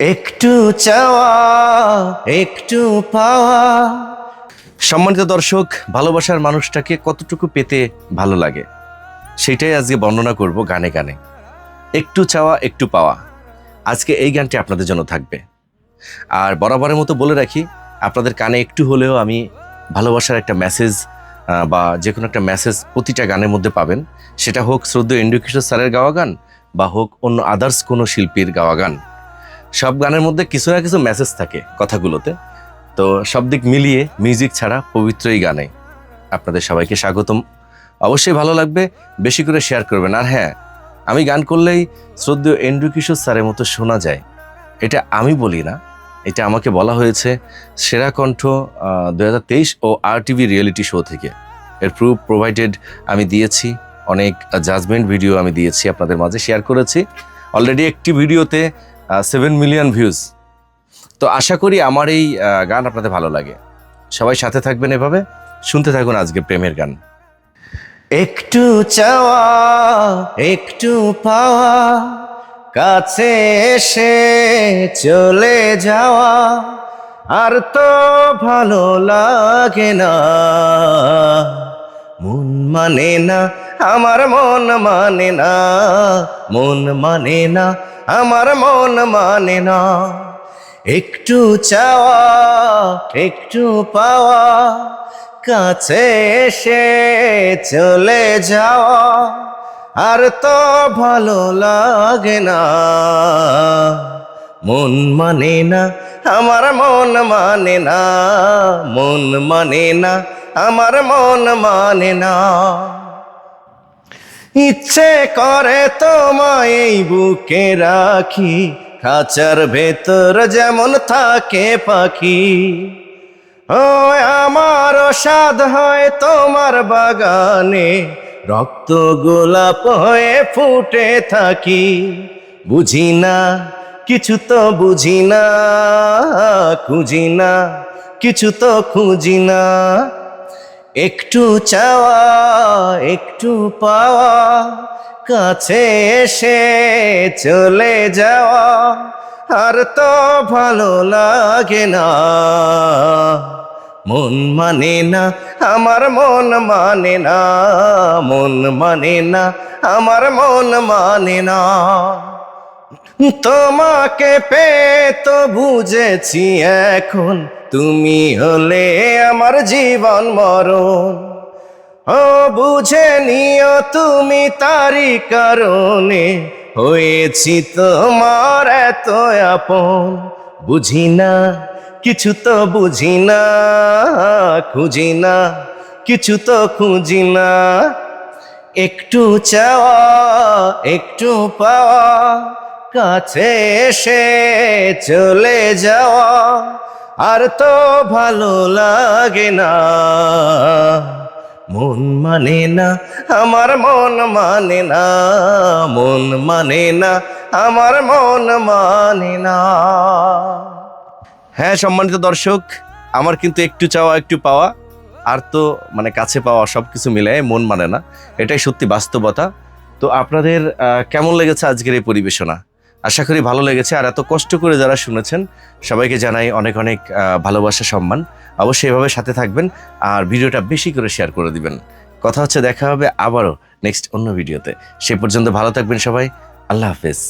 একটু চাওয়া, একটু পাওয়া। সম্মানিত দর্শক, ভালোবাসার মানুষটাকে কতটুকু পেতে ভালো লাগে, সেটাই আজকে বর্ণনা করব গানে গানে। একটু চাওয়া, একটু পাওয়া। আজকে এই গানটি আপনাদের জন্য থাকবে। আর বরাবরের মতো বলে রাখি, আপনাদের কানে একটু হলেও আমি ভালোবাসার একটা মেসেজ বা যে কোনো একটা মেসেজ প্রতিটা গানের মধ্যে পাবেন। সেটা হোক শ্রদ্ধ ইন্দ্রকিশোর স্যারের গাওয়া গান, বা হোক অন্য আদার্স কোনো শিল্পীর গাওয়া গান। সব গানের মধ্যে কিছু না কিছু মেসেজ থাকে কথাগুলোতে। তো সব দিক মিলিয়ে মিউজিক ছাড়া পবিত্র এই গানে আপনাদের সবাইকে স্বাগতম। অবশ্যই ভালো লাগবে, বেশি করে শেয়ার করবেন। আর হ্যাঁ আমি গান করলেই শ্রদ্ধেয় এন্ড্রু কিশোর স্যারের মতো শোনা যায়। এটা আমি বলি না, এটা আমাকে বলা হয়েছে সেরা কণ্ঠ দু হাজার তেইশ ও আর টিভি রিয়েলিটি শো থেকে। এর প্রুফ প্রোভাইডেড আমি দিয়েছি, অনেক জাজমেন্ট ভিডিও আমি দিয়েছি, আপনাদের মাঝে শেয়ার করেছি। অলরেডি একটি ভিডিওতে সেভেন মিলিয়ন ভিউজ তো আশা করি আমার এই গান আপনাদের ভালো লাগে। সবাই সাথে থাকবেন এভাবে। শুনতে থাকুন আজকে প্রেমের গান। একটু চাওয়া, একটু পাওয়া, কাছে এসে চলে যাওয়া, আর তো ভালো লাগে না। মন না, আমার মন মানে না। মন মানে না, আমার মন মানে না। একটু চাওয়া, একটু পাওয়া, কাছে এসে চলে যাওয়া, আর তো ভালো লাগে না। মন মানে না, আমার মন মানে না। মন মানে না আমার মন মানে না। ইচ্ছে করে তোমায় বুকে রাখি, খাঁচার ভেতর যেমন থাকে পাখি। ও আমার স্বাদ হয় তোমার বাগানে, রক্ত গোলাপ হয়ে ফুটে থাকি। বুঝি না, কিছু তো বুঝি না, খুঁজি না, কিছু তো খুঁজি না। একটু চাওয়া, একটু পাওয়া, কাছে এসে চলে যাওয়া, আর তো ভালো লাগে না। মন মানে না, আমার মন মানে না, মন মানে না, আমার মন মানে না। তোমাকে পেয়ে তো বুঝেছি এখন। তুমি হলে আমার জীবন মরণ। ও, বুঝে নিও তুমি তারই কারণে। হয়েছি তোমার এত আপন। বুঝি না, কিছু তো বুঝি না, খুঁজি না, কিছু তো খুঁজি না। একটু চাওয়া, একটু পাওয়া কাছে এসে চলে যাওয়া আর তো ভালো লাগে না। মন মানে না, আমার মন মানে না। মন মানে না, আমার মন মানে না। হ্যাঁ সম্মানিত দর্শক, আমার কিন্তু একটু চাওয়া, একটু পাওয়া, আর তো মানে কাছে পাওয়া সব কিছু মিলে মন মানে না। এটাই সত্যি বাস্তবতা। তো আপনাদের কেমন লেগেছে আজকের এই পরিবেশনা? আশা করি ভালো লেগেছে, আর এত কষ্ট করে যারা শুনেছেন, সবাইকে জানাই অনেক অনেক ভালোবাসা, সম্মান। অবশ্যই এভাবে সাথে থাকবেন, আর ভিডিওটা বেশি করে শেয়ার করে দিবেন। কথা হচ্ছে দেখা হবে আবারও নেক্সট অন্য ভিডিওতে। সে পর্যন্ত ভালো থাকবেন সবাই, আল্লাহ হাফেজ।